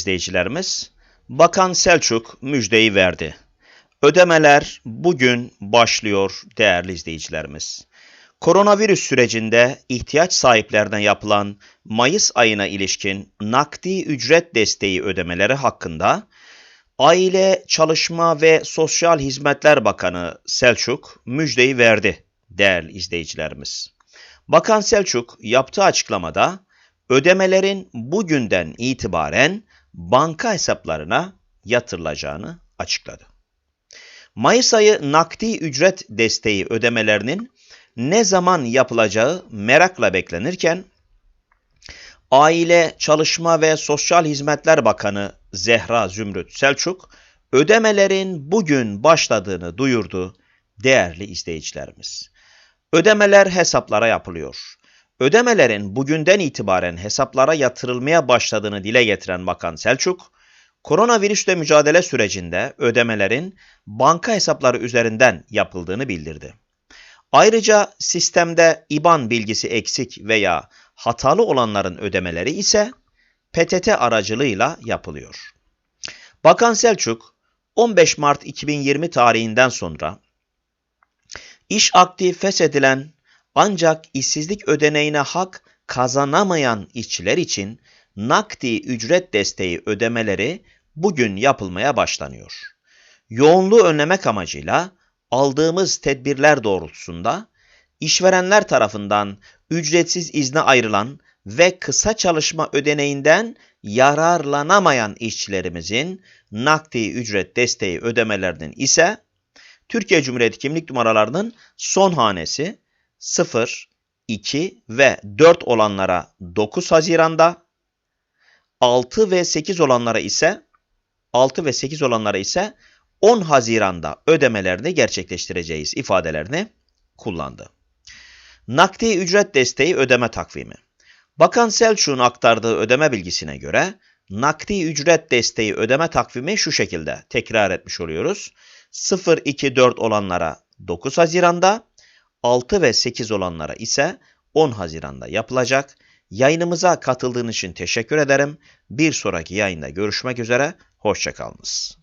izleyicilerimiz, Bakan Selçuk müjdeyi verdi. Ödemeler bugün başlıyor değerli izleyicilerimiz. Koronavirüs sürecinde ihtiyaç sahiplerine yapılan Mayıs ayına ilişkin nakdi ücret desteği ödemeleri hakkında Aile, Çalışma ve Sosyal Hizmetler Bakanı Selçuk müjdeyi verdi değerli izleyicilerimiz. Bakan Selçuk yaptığı açıklamada ödemelerin bugünden itibaren banka hesaplarına yatırılacağını açıkladı. Mayıs ayı nakdi ücret desteği ödemelerinin ne zaman yapılacağı merakla beklenirken Aile, Çalışma ve Sosyal Hizmetler Bakanı Zehra Zümrüt Selçuk ödemelerin bugün başladığını duyurdu değerli izleyicilerimiz. Ödemeler hesaplara yapılıyor. Ödemelerin bugünden itibaren hesaplara yatırılmaya başladığını dile getiren Bakan Selçuk, koronavirüsle mücadele sürecinde ödemelerin banka hesapları üzerinden yapıldığını bildirdi. Ayrıca sistemde IBAN bilgisi eksik veya hatalı olanların ödemeleri ise PTT aracılığıyla yapılıyor. Bakan Selçuk 15 Mart 2020 tarihinden sonra iş akdi feshedilen ancak işsizlik ödeneğine hak kazanamayan işçiler için nakdi ücret desteği ödemeleri bugün yapılmaya başlanıyor. Yoğunluğu önlemek amacıyla aldığımız tedbirler doğrultusunda işverenler tarafından ücretsiz izne ayrılan ve kısa çalışma ödeneğinden yararlanamayan işçilerimizin nakdi ücret desteği ödemelerinin ise Türkiye Cumhuriyeti kimlik numaralarının son hanesi 0, 2 ve 4 olanlara 9 Haziran'da, 6 ve 8 olanlara ise 6 ve 8 olanlara ise 10 Haziran'da ödemelerini gerçekleştireceğiz ifadelerini kullandı. Nakdi ücret desteği ödeme takvimi. Bakan Selçuk'un aktardığı ödeme bilgisine göre nakdi ücret desteği ödeme takvimi şu şekilde tekrar etmiş oluyoruz. 0-2-4 olanlara 9 Haziran'da, 6 ve 8 olanlara ise 10 Haziran'da yapılacak. Yayınımıza katıldığın için teşekkür ederim. Bir sonraki yayında görüşmek üzere. Hoşçakalınız.